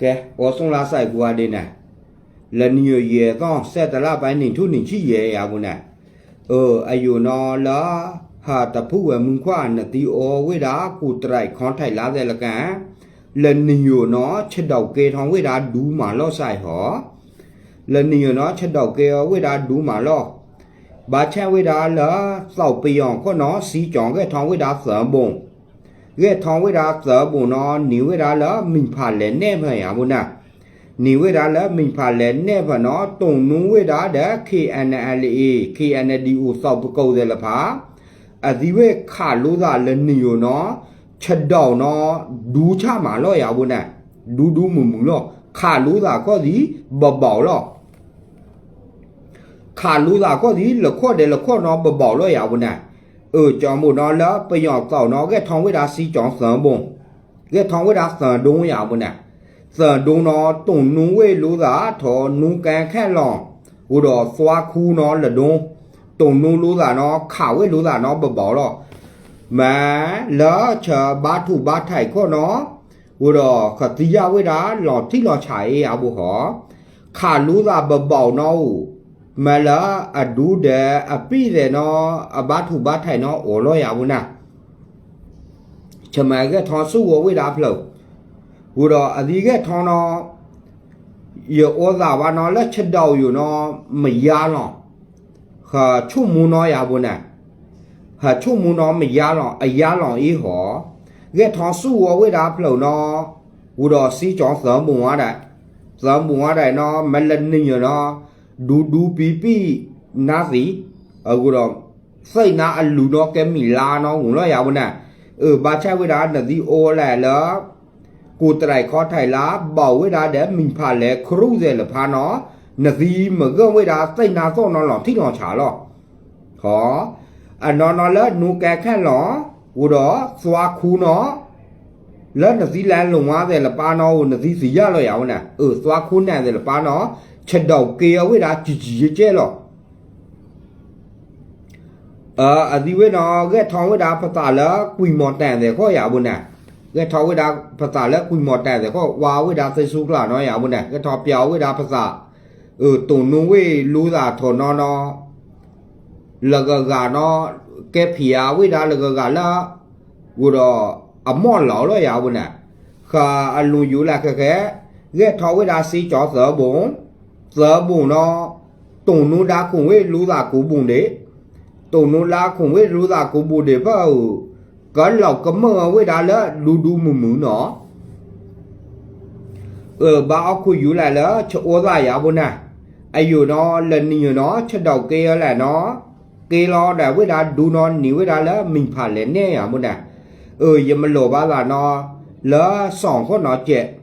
ကဲအော်ဆုံးလာဆိုင်ကွာဒီနာလနီယရေတော့ဆက်တလပိုင်းနေထုနေချီရေရာကုနာအော်အယုနောလာဟာတဖုဝမွန်ခွာနတိအောဝေတာကိုတရိုက်ခွန်ထိုက်လာတဲ့လကန်လနီယိုနော်ချက်တော့ကေထောင်ဝေတာဒူးမာလော့ဆိုင်ဟောလနီယိုနော်ချက်တော့ကေဝေတာဒူးမာလော့ဘာချက်ဝေတာလာစောက်ပြောင်ခွနော်စီကြောင်ကေထောင်ဝေတာစံဘုံ ကဲထောင်ဝိဒါစံဘုံနော်နီဝိဒါလာမိဖာလဲနဲ့ဖရဘူးနာနီဝိဒါလာမိဖာလဲနဲ့ဖနော်တုံနုံဝိဒါတဲ့ KNLA KNDO စောက်ပကုတ်တယ်လဖာအဒီဝဲခါလို့သာလနီယိုနော်ချက်တော့နော်ဒူးချမှာတော့ရဘူးနဲ့ဒူးဒူးမူမူတော့ခါလူသာကောဒီဘဘောတော့ခါလူသာကောဒီလခွတ်တယ်လခွတ်နော်ဘဘောတော့ရဘူးနဲ့ เออจอมูนอละปยอกเก่านอแกทองเวดาซีจองเสริมบงแกทองเวดาเสริมดงยาวบนน่ะเสริมดงนอตุ่นนุ้งเวลูสาทอนุ้งแกแค่หลองอุดอสวาคูนอละดงตุ่นนุ้งลูสานอข่าวเวลูสานอเบบ่หรอแม้ละเชอบาถูบาไถข้อนออุดอขติยาเวดาหลอดที่หลอดฉายอาบุหอขาลูสาเบบ่นอ nó mày ya nó khả chú mu nó à bố nè ဟာချုံမူနော်မရလောင်အရလောင်အေးဟောကဲထောင်စုဝဝိဒါဖလုံနော်ဝူတော်စီကြောင်းသံဘုံဝါတဲ့သံဘုံဝါတဲ့နော်မလနင်းရနော် ดูดูปีปีนาสีเออกูดอมใส่นาอันลูนอแกมีลาน้องหุ่นลอยาวน่ะเออบาชาเวลาหนึ่งดีโอแหละแล้วกูไตรคอไทยลาเบาเวลาเดี๋ยวมิงพาแหละครูเจลพาเนาะหนึ่งดีเหมือนก็เวลาใส่นาโซนอนหลอที่นอนฉาหรอขออันนอนนอนแล้วนูแกแค่หรอกูดอสวาคูเนาะแล้วหนึ่งดีแลนลงมาเจลพาเนาะหนึ่งดีสียะเลยเอาน่ะเออสวาคูแน่เจลพาเนาะ ကကနော်ကဲဖီယာဝိဒါလကကလာဝတော့အမော့လော်လို့ရဘူးနဲ့ခါအလူယူလာခက်ခဲရဲထောဝိဒါစီကျော်သဘုံ သဘုံနော်တုံနုဒါခုံဝေလူသာကူဘုံလေတုံနုလာခုံဝေလူသာကူဘုံလေပေါ့ကလောက်ကမဝိဒါလလူဒူမူမူနော်เออบ้าเอาคุยอยู่แหละแล้วชโอซายาบุนะอายุเนาะลนี่เนาะชดอกเกยแหละเนาะ ကေလောဒါဝိဒါဒူနောနိဝိဒါလာမိဖာလဲနေရမနာเออยมโลบาลานอละสองคนเนาะเจเออบากาเวดาโอยด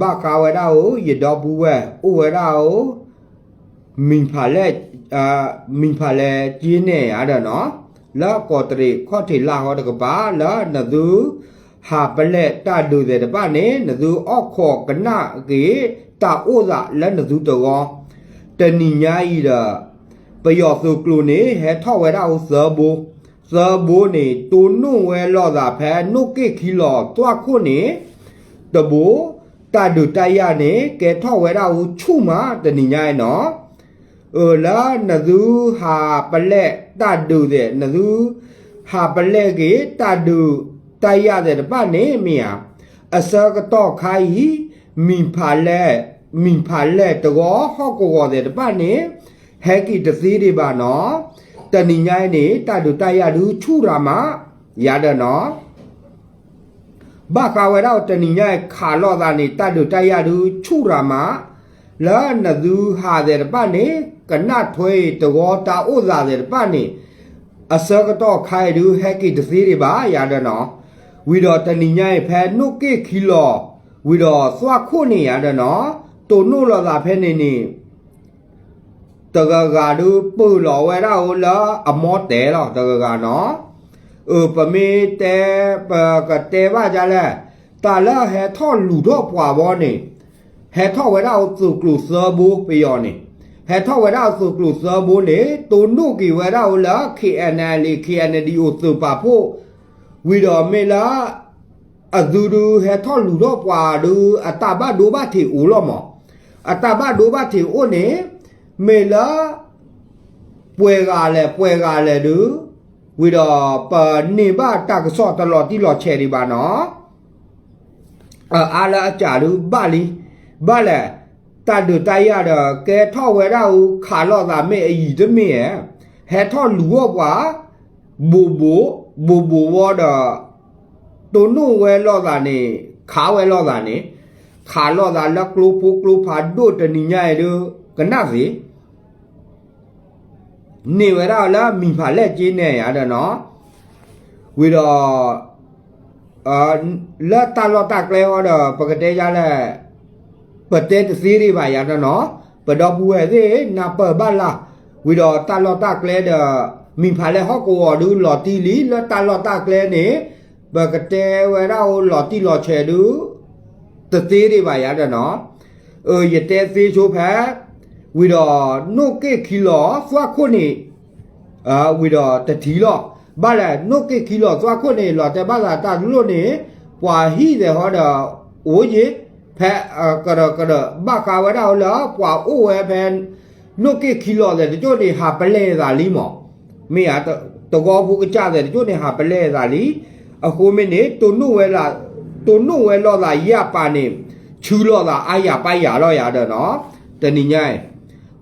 ဘကာဝရာကိုရတော့ဘူးဝဲဥဝရာကိုမင်ဖာလက်အာမင်ဖာလက်ကျင်းနေရတော့နော်လော့ကော်တရီခော့ထေလာဟောတကပါလော့နသူဟာပလက်တတူတဲ့တပနဲ့နသူအော့ခော့ကနကေတာဥဇလက်နသူတော်တဏိညာဤရပယောစုကလုနေဟဲထော့ဝဲတာဥဇဘူဇဘူနေတူနုဝဲလော့တာဖဲနုကိခီလော့တွားခုနေတဘူ တတုတရနေကဲထော့ဝဲတာဟုချုမတဏိညာရဲ့နော်ဟိုလာနဇူဟာပလက်တတုတဲ့နဇူဟာပလက်ကေတတုတရတဲ့တပတ်နေမိဟာအစကတော့ခိုင်မိဖာလက်မိဖာလက်တော့ဟော့ကောတဲ့တပတ်နေဟဲကီတသေးတွေပါနော်တဏိညာရဲ့နေတတုတရဒူချုရာမရတဲ့နော် ဘာကဝဲတော့တဏိညာခါလော့တာနေတတုတရတူချူရာမလာနသူဟာတဲ့ပနေကနထွေးတကောတာဥဇာတဲ့ပနေအစကတော့ခိုင်တူဟဲကီတသေးတွေပါရတဲ့နော်ဝီတော့တဏိညာဖဲနုကေခီလောဝီတော့သွားခုနေရတဲ့နော်တုံနုလောသာဖဲနေနေတကကဒူပူလောဝဲရာဟိုလာအမောတဲလောတကကနော်เออปะเมเตปะกะเตว่าจะแลตาละแฮท่อหลูดอกปว่าบ่นี่แฮท่อเวดาสุกลุเซอบูไปยอนี่แฮท่อเวดาสุกลุเซอบูนี่ตูนุกีเวดาละ KNL KNDO สุปาโพวิดอเมละ အဒူဒူဟဲထောလူတော့ပွာဒူအတဘဒူဘတီဦးလောမောအတဘဒူဘတီဦးနေမေလာပွဲကလည်းပွဲကလည်းဒူ ဝီတော့ပနေဘတကဆော့တလော်တီလော်ချယ်ဒီပါနော်အာအာလာအကြလူဘလီဘလည်းတတ်တူတိုက်ရတော့ကဲထော့ဝဲတော့ခါလော့သာမေအီတမေဟဲထော့လူတော့ပွာဘူဘူဘူဘူဝတော့တုံနုဝဲလော့သာနေခါဝဲလော့သာနေခါလော့သာလက်ကလူဖူကလူဖာဒိုတနိညာရကနစီ နေဝရလာမိဖာလက်ကြီးနဲ့ရတယ်နော်ဝီတော့အာလက်တလောတကလဲဟောတော့ပကတဲ့ရလက်ပတဲ့တစီတွေပါရတယ်နော်ပတော့ဘူးရဲ့စေနာပဘလာဝီတော့တလောတကလဲတော့မိဖာလက်ဟောကိုော်ဒူလော်တီလီလက်တလောတကလဲနေပကတဲ့ဝရဟောလော်တီလော်ချဲဒူတသေးတွေပါရတယ်နော်အိုရတဲ့သေးချိုးဖက် ဝီတော့နုတ်ကေခီလောစွာခုနေအာဝီတော့တတိလောဘာလဲနုတ်ကေခီလောစွာခုနေလောတဲ့ဘာသာတာလူလို့နေပွာဟီတဲ့ဟောတော့အိုးကြီးဖက်အာကရကရဘာကာဝတော့လောပွာအိုးဝဲဖက်နုတ်ကေခီလောတဲ့တို့နေဟာပလဲသာလီမောမေရတကောဘူးကကြတဲ့တို့နေဟာပလဲသာလီအခုမင်းနေတုံနုဝဲလာတုံနုဝဲလောသာရပါနေချူလောသာအာရပိုက်ရတော့ရတော့နော်တဏိညိုင်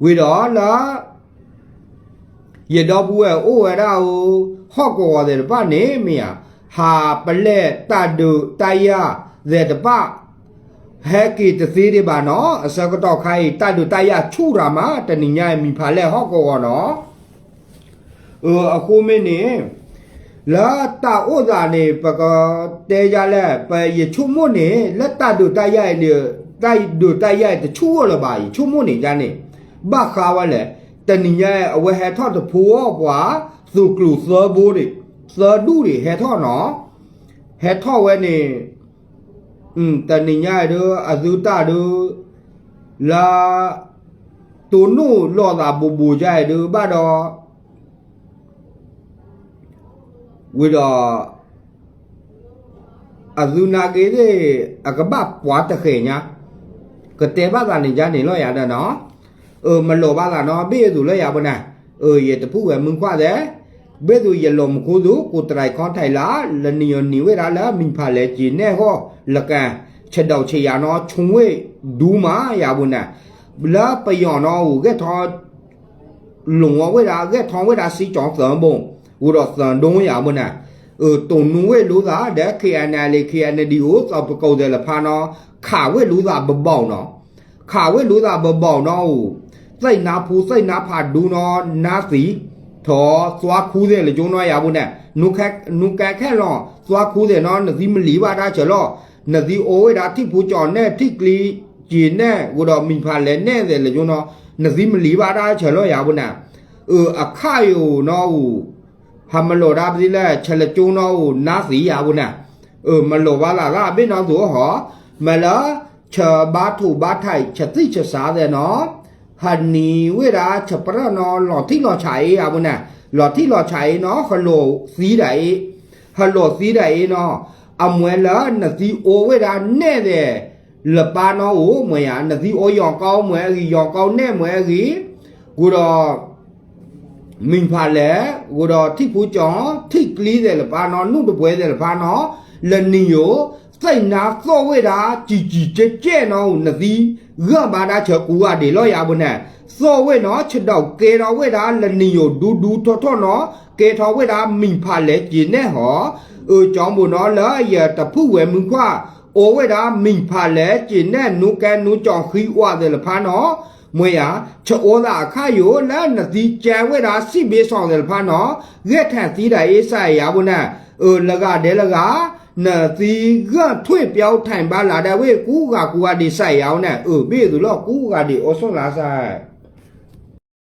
ဝေတော်လာရတော့ဘူးအိုဝရဟိုဟော့ကောတဲ့ပနေမယာဟာပလက်တတုတယဇေတပဟဲကီတသေးတွေပါနော်အစကတော့ခိုင်းတတုတယချူရာမတဏိညာမိဖာလက်ဟော့ကောနော်အော်အခုမင်းနေလာတာဥဇာနေပကတဲကြလက်ပယချုမွနေလက်တတုတယရဲ့တိုက်တို့တိုက်ရိုက်တချို့ရပါ E ချုံမနေကြနေ ဘာခါဝလဲတဏိညာအဝဲဟဲထော့တဖိုးပွာသူကလူစောဘိုးတွေစောဒူတွေဟဲထော့နော်ဟဲထော့ဝဲနေอืมတဏိညာတို့အဇုတတို့လာတူနုလောတာဘူဘူကြဲတို့ဘာတော့ဝီတော့အဇုနာကေတဲ့အကဘပွားတခေညာကတဲ့ဘာသာနေကြနေလို့ရတယ်နော် เออมันหลบอะไรเนาะเบ้ดูเลยอย่าบ่นะเอออย่าตะผู้แหวมึงกว่าเด้เบ้ดูอย่าลมกูดูกูตรายคอนไทยละละนิยนิเวลาละมิงพาเลจีแน่ก็ละกันฉดาวเชียเนาะชงเวดูมาอย่าบ่นะละไปย่อเนาะแกทอหลงเวลาแกทองเวลาสีจองเสริมบ่กูดอเสริมดงอย่าบ่นะเออตรงนู้เวรู้ละเด้ KNL KNDO สอบประกอบเดละพาเนาะขาเวรู้ละบ่บ่เนาะขาเวรู้ละบ่บ่เนาะ စိတ်နာဖူစိတ်နာဖာဒူနောနာစီထောသွားခူးတဲ့လေကျုံတော့ရဘူးနဲ့နုခက်နုကက်ခက်လောသွားခူးတဲ့နော်နစီမလီပါတာချလောနစီအိုဝေတာတိဖူကြော်နဲ့တိကလီဂျင်းနဲ့ဝတော့မိဖာလဲနဲ့တဲ့လေကျုံတော့နစီမလီပါတာချလောရဘူးနဲ့เออအခါယိုနော်ဟာမလောဒါပစီလဲချက်လေကျုံတော့နာစီရဘူးနဲ့เออမလောပါလားကဘင်းတော့ဆိုဟောမလားချဘာထူဘာထိုက်ချက်တိချက်စားတဲ့နော်ฮัน นีเวลาฉประนอหลอดที่หลอดใช้อาบุนะหลอดที่หลอดใช้เนาะฮัลโหลสีไดฮัลโหลสีไดเนาะอมวยละนะสีโอเวลาแน่เดလပါနောဟိုမွေရနစီအိုယောင်ကောင်းမွဲရီယောင်ကောင်းနဲ့မွဲရီကိုတော့မင်းဖာလဲကိုတော့ထိဖူးကြောင်ထိကလီးတယ်လပါနောနုတပွဲတယ်လပါနောလနီယိုစိတ်နာစော့ဝဲတာကြည်ကြည်ကြဲကြဲနောနစီ ရဘာဒါချကူကဒီလောရဘုနဲ့စောဝဲနော်ချတော့ကေတော်ဝဲတာလနီယိုဒူဒူထော်ထော်နော်ကေတော်ဝဲတာမိဖာလဲကျင်းနဲ့ဟောเออจอมบุနော်လာရတဖုဝဲมึงခွာအိုဝဲတာမိဖာလဲကျင်းနဲ့နုကဲနုကြောင်ခီဝါတယ်လဖာနော်မွေရချောသာအခါယိုလာနတိကျဲဝဲတာစိဘေးဆောင်တယ်လဖာနော်ရက်ထန်သီးတာအေးဆိုင်ရဘုနဲ့เออလက နာတိကထွေပြောင်းထိုင်ပါလာတဲ့ဝေကူကကူကဒီဆိုင်ရောင်းနဲ့အဘေသူလောကူကဒီအော်ဆွန်လာဆိုင်